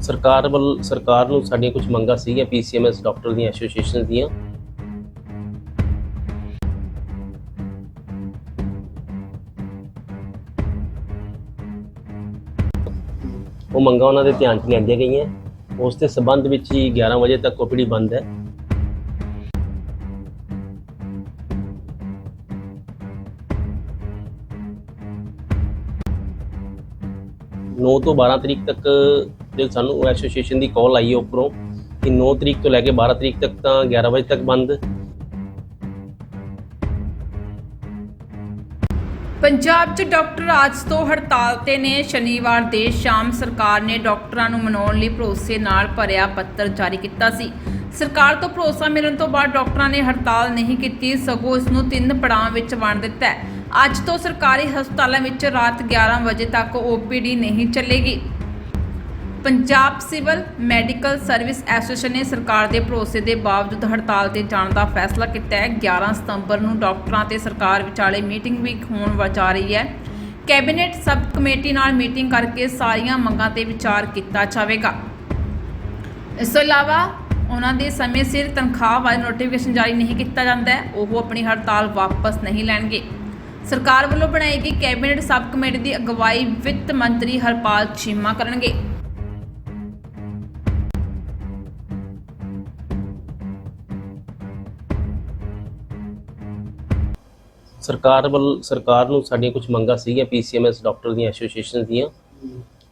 ਸਰਕਾਰ ਵੱਲ ਸਰਕਾਰ ਨੂੰ ਸਾਡੀਆਂ ਕੁਝ ਮੰਗਾਂ ਸੀਗੀਆਂ ਪੀਸੀਐਮਐਸ ਡਾਕਟਰ ਦੀਆਂ ਐਸੋਸੀਏਸ਼ਨ ਦੀਆਂ। ਉਹ ਮੰਗਾਂ ਉਹਨਾਂ ਦੇ ਧਿਆਨ 'ਚ ਲਿਆਂਦੀਆਂ ਗਈਆਂ। ਉਸ ਦੇ ਸਬੰਧ ਵਿੱਚ ਹੀ 11 ਵਜੇ ਤੱਕ ਓਪੀਡੀ ਬੰਦ ਹੈ। ਨੌ ਤੋਂ 12 ਤਰੀਕ ਤੱਕ ਜੇ ਸਾਨੂੰ ਐਸੋਸੀਏਸ਼ਨ ਦੀ ਕਾਲ ਆਈ ਹੈ ਉੱਪਰੋਂ ਕਿ 9 ਤਰੀਕ ਤੋਂ ਲੈ ਕੇ 12 ਤਰੀਕ ਤੱਕ ਤਾਂ 11 ਵਜੇ ਤੱਕ ਬੰਦ। ਪੰਜਾਬ 'ਚ ਡਾਕਟਰ ਅੱਜ ਤੋਂ ਹੜਤਾਲ ਤੇ ਨੇ ਸ਼ਨੀਵਾਰ ਦੇ ਸ਼ਾਮ ਸਰਕਾਰ ਨੇ ਡਾਕਟਰਾਂ ਨੂੰ ਮਨਾਉਣ ਲਈ ਭਰੋਸੇ ਨਾਲ ਭਰਿਆ ਪੱਤਰ ਜਾਰੀ ਕੀਤਾ ਸੀ। ਸਰਕਾਰ ਤੋਂ ਭਰੋਸਾ ਮਿਲਣ ਤੋਂ ਬਾਅਦ ਡਾਕਟਰਾਂ ਨੇ ਹੜਤਾਲ ਨਹੀਂ ਕੀਤੀ, ਸਗੋਂ ਇਸ ਨੂੰ ਤਿੰਨ ਪੜਾਵਾਂ ਵਿੱਚ ਵੰਡ ਦਿੱਤਾ ਹੈ। ਅੱਜ ਤੋਂ ਸਰਕਾਰੀ ਹਸਪਤਾਲਾਂ ਵਿੱਚ ਰਾਤ 11 ਵਜੇ ਤੱਕ OPD ਨਹੀਂ ਚੱਲੇਗੀ। Punjab civil medical service association ਨੇ ਸਰਕਾਰ ਦੇ ਭਰੋਸੇ ਦੇ ਬਾਵਜੂਦ ਹੜਤਾਲ ਤੇ ਜਾਣ ਦਾ ਫੈਸਲਾ ਕੀਤਾ ਹੈ। 11 ਸਤੰਬਰ ਨੂੰ ਡਾਕਟਰਾਂ ਤੇ ਸਰਕਾਰ ਵਿਚਾਲੇ ਮੀਟਿੰਗ ਵੀ ਹੋਣ ਵਾ ਜਾ ਰਹੀ ਹੈ। ਕੈਬਨਿਟ ਸਬ ਕਮੇਟੀ ਨਾਲ ਮੀਟਿੰਗ ਕਰਕੇ ਸਾਰੀਆਂ ਮੰਗਾਂ ਤੇ ਵਿਚਾਰ ਕੀਤਾ ਜਾਵੇਗਾ। ਇਸ ਤੋਂ ਇਲਾਵਾ ਉਹਨਾਂ ਦੇ ਸਮੇਂ ਸਿਰ ਤਨਖਾਹ ਵਾਲੇ ਨੋਟੀਫਿਕੇਸ਼ਨ ਜਾਰੀ ਨਹੀਂ ਕੀਤਾ ਜਾਂਦਾ ਹੈ। ਉਹ ਆਪਣੀ ਹੜਤਾਲ ਵਾਪਸ ਨਹੀਂ ਲੈਣਗੇ। ਸਰਕਾਰ ਵੱਲੋਂ ਬਣਾਈ ਗਈ ਕੈਬਨਿਟ ਸਬ ਕਮੇਟੀ ਦੀ ਅਗਵਾਈ ਵਿੱਤ ਮੰਤਰੀ ਹਰਪਾਲ ਚੀਮਾ ਕਰਨਗੇ। ਸਰਕਾਰ ਵੱਲ ਸਰਕਾਰ ਨੂੰ ਸਾਡੀਆਂ ਕੁਝ ਮੰਗਾਂ ਸੀਗੀਆਂ ਪੀਸੀਐਮਐਸ ਡਾਕਟਰ ਦੀਆਂ ਐਸੋਸੀਏਸ਼ਨ ਦੀਆਂ।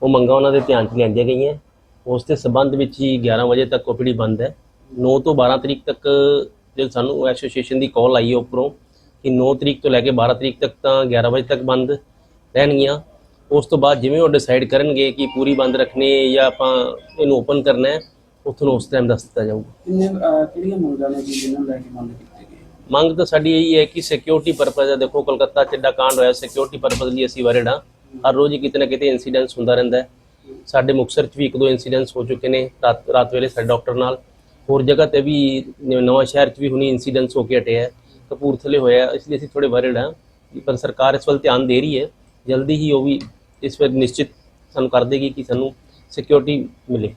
ਉਹ ਮੰਗਾਂ ਉਹਨਾਂ ਦੇ ਧਿਆਨ 'ਚ ਲਿਆਂਦੀਆਂ ਗਈਆਂ। ਉਸ ਦੇ ਸਬੰਧ ਵਿੱਚ ਹੀ 11 ਵਜੇ ਤੱਕ ਓਪੀਡੀ ਬੰਦ ਹੈ। 9 ਤੋਂ 12 ਤਰੀਕ ਤੱਕ ਜੇ ਸਾਨੂੰ ਐਸੋਸੀਏਸ਼ਨ ਦੀ ਕਾਲ ਆਈ ਹੈ ਉੱਪਰੋਂ ਕਿ 9 ਤਰੀਕ ਤੋਂ ਲੈ ਕੇ 12 ਤਰੀਕ ਤੱਕ ਤਾਂ 11 ਵਜੇ ਤੱਕ ਬੰਦ ਰਹਿਣਗੀਆਂ। ਉਸ ਤੋਂ ਬਾਅਦ ਜਿਵੇਂ ਉਹ ਡਿਸਾਈਡ ਕਰਨਗੇ ਕਿ ਪੂਰੀ ਬੰਦ ਰੱਖਣੀ ਹੈ ਜਾਂ ਆਪਾਂ ਇਹਨੂੰ ਓਪਨ ਕਰਨਾ ਹੈ, ਉੱਥੋਂ ਉਸ ਟਾਈਮ ਦੱਸ ਦਿੱਤਾ ਜਾਊਗਾ। ਕਿੰਨੇ ਕਿਹੜੀਆਂ ਮੰਗਾਂ ਨੇ ਜੀ ਜਿਨ੍ਹਾਂ ਲੈ ਕੇ ਬੰਦ ਕੀਤੇ ਗਏ? ਮੰਗ ਤਾਂ ਸਾਡੀ ਇਹੀ ਹੈ ਕਿ ਸਿਕਿਉਰਿਟੀ ਪਰਪਸ ਹੈ। ਦੇਖੋ, ਕਲਕੱਤਾ ਚ ਏਡਾ ਕਾਂਡ ਹੋਇਆ ਸਿਕਿਉਰਿਟੀ ਪਰਪਸ ਲਈ ਅਸੀਂ ਵਰਡ ਹਾਂ। ਹਰ ਰੋਜ਼ ਹੀ ਕਿਤੇ ਨਾ ਕਿਤੇ ਇਨਸੀਡੈਂਟਸ ਹੁੰਦਾ ਰਹਿੰਦਾ ਹੈ। ਸਾਡੇ ਮੁਕਤਸਰ ਚ ਵੀ ਇੱਕ ਦੋ ਇਨਸੀਡੈਂਟਸ ਹੋ ਚੁੱਕੇ ਨੇ, ਰਾਤ ਰਾਤ ਵੇਲੇ ਸਾਡੇ ਡਾਕਟਰ ਨਾਲ। ਹੋਰ ਜਗ੍ਹਾ ਤੇ ਵੀ ਨ- ਨਵਾਂ ਸ਼ਹਿਰ ਚ ਵੀ ਹੁਣੀ ਇਨਸੀਡੈਂਟਸ ਹੋ ਕੇ ਹਟੇ ਹੈ। ਕਪੂਰਥਲੇ ਹੋਇਆ, ਇਸ ਲਈ ਅਸੀਂ ਥੋੜੇ ਵਰਡ ਹਾਂ ਪਰ ਸਰਕਾਰ ਇਸ ਵੱਲ ਧਿਆਨ ਦੇ ਰਹੀ ਹੈ। ਜਲਦੀ ਹੀ ਉਹ ਵੀ ਇਸ ਵੱਲ ਨਿਸ਼ਚਿਤ ਸਾਨੂੰ ਕਰ ਦੇਗੀ ਕਿ ਸਾਨੂੰ ਸਿਕਿਉਰਿਟੀ ਮਿਲੇ।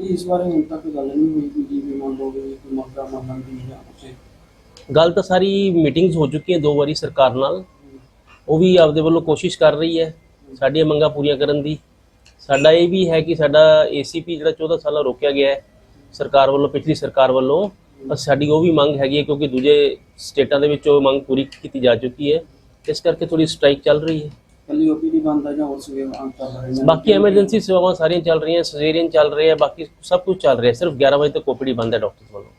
ਇਸ ਬਾਰੇ ਹੁਣ ਤੱਕ ਗੱਲ ਨਹੀਂ ਹੋਈ ਕਿ ਜੀ ਮੰਨ ਲਓ ਵੀ ਕੋਈ ਮੰਨਣ ਦੀ ਜਾਂ ਕੁਛ ਗੱਲ ਤਾਂ ਸਾਰੀ ਮੀਟਿੰਗਸ ਹੋ ਚੁੱਕੀਆਂ ਦੋ ਵਾਰੀ ਸਰਕਾਰ ਨਾਲ। ਉਹ ਵੀ ਆਪਦੇ ਵੱਲੋਂ ਕੋਸ਼ਿਸ਼ ਕਰ ਰਹੀ ਹੈ ਸਾਡੀਆਂ ਮੰਗਾਂ ਪੂਰੀਆਂ ਕਰਨ ਦੀ। ਸਾਡਾ ਇਹ ਵੀ ਹੈ ਕਿ ਸਾਡਾ ਏਸੀਪੀ ਜਿਹੜਾ 14 ਸਾਲਾਂ ਰੋਕਿਆ ਗਿਆ ਹੈ ਸਰਕਾਰ ਵੱਲੋਂ ਪਿਛਲੀ ਸਰਕਾਰ ਵੱਲੋਂ ਸਾਡੀ ਉਹ ਵੀ ਮੰਗ ਹੈਗੀ ਹੈ ਕਿਉਂਕਿ ਦੂਜੇ ਸਟੇਟਾਂ ਦੇ ਵਿੱਚ ਉਹ ਮੰਗ ਪੂਰੀ ਕੀਤੀ ਜਾ ਚੁੱਕੀ ਹੈ। ਇਸ ਕਰਕੇ ਥੋੜੀ ਸਟ੍ਰਾਈਕ ਚੱਲ ਰਹੀ ਹੈ। ਕੱਲੀ ਓਪੀਡੀ ਬੰਦ ਆ ਜਾਂ ਹੋਰ ਸੇਵਾਵਾਂ ਚੱਲ ਰਹੀਆਂ ਨੇ? ਬਾਕੀ ਐਮਰਜੈਂਸੀ ਸੇਵਾਵਾਂ ਸਾਰੀਆਂ ਚੱਲ ਰਹੀਆਂ ਸਰਜਰੀਆਂ ਚੱਲ ਰਹੇ ਹੈ ਬਾਕੀ ਸਭ ਕੁਝ ਚੱਲ ਰਿਹਾ ਸਿਰਫ 11 ਵਜੇ ਤੱਕ ਓਪੀਡੀ ਬੰਦ ਹੈ ਡਾਕਟਰ ਵੱਲੋਂ।